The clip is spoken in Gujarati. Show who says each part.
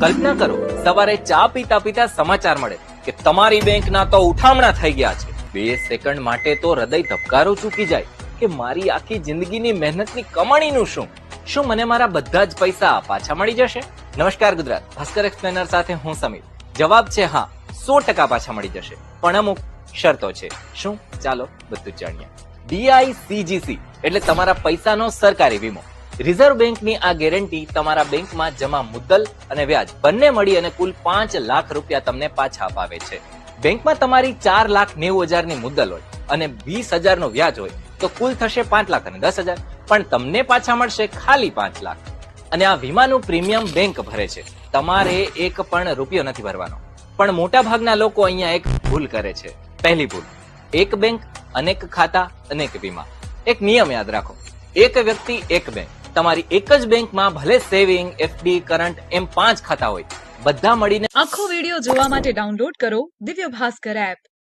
Speaker 1: કલ્પના કરો, સવારે ચા પીતા પીતા સમાચાર મળે કે તમારી બેંકના તો ઉઠામણા થઈ ગયા છે. બે સેકન્ડ માટે તો હૃદય ધબકારો ચૂકી જાય. કે મારી આખી જિંદગીની મહેનતની કમાણીનું શું? શું મને મારા બધા જ પૈસા પાછા મળી જશે? નમસ્કાર ગુજરાત, ભાસ્કર એક્સપ્લેનર સાથે હું સમીર. જવાબ છે હા, સો ટકા પાછા મળી જશે. પણ અમુક શરતો છે. શું? ચાલો, બધું જાણીએ. ડીઆઈસીજીસી, એટલે તમારા પૈસાનો સરકારી વીમો. રિઝર્વ બેંકની આ ગેરંટી તમારા બેંકમાં જમા મુદ્દલ અને વ્યાજ બંને મળી અને કુલ પાંચ લાખ રૂપિયા તમને પાછા અપાવે છે. બેંકમાં તમારી ચાર લાખ નેવું હજારની મુદ્દલ હોય અને વીસ હજારનો વ્યાજ હોય તો કુલ થશે પાંચ લાખ અને દસ હજાર. પણ તમને પાછા મળશે ખાલી પાંચ લાખ. અને આ વીમાનું પ્રીમિયમ બેંક ભરે છે. તમારે એક પણ રૂપિયો નથી ભરવાનો. પણ મોટા ભાગના લોકો અહીંયા એક ભૂલ કરે છે. પહેલી ભૂલ, એક બેંક, અનેક ખાતા, અનેક વીમા. એક નિયમ યાદ રાખો. એક વ્યક્તિ, એક બેંક. તમારી એક જ બેંકમાં ભલે સેવિંગ એફડી કરંટ, એમ પાંચ ખાતા હોય. બધા મળીને
Speaker 2: આખો વીડિયો જોવા માટે ડાઉનલોડ કરો દિવ્ય ભાસ્કર એપ.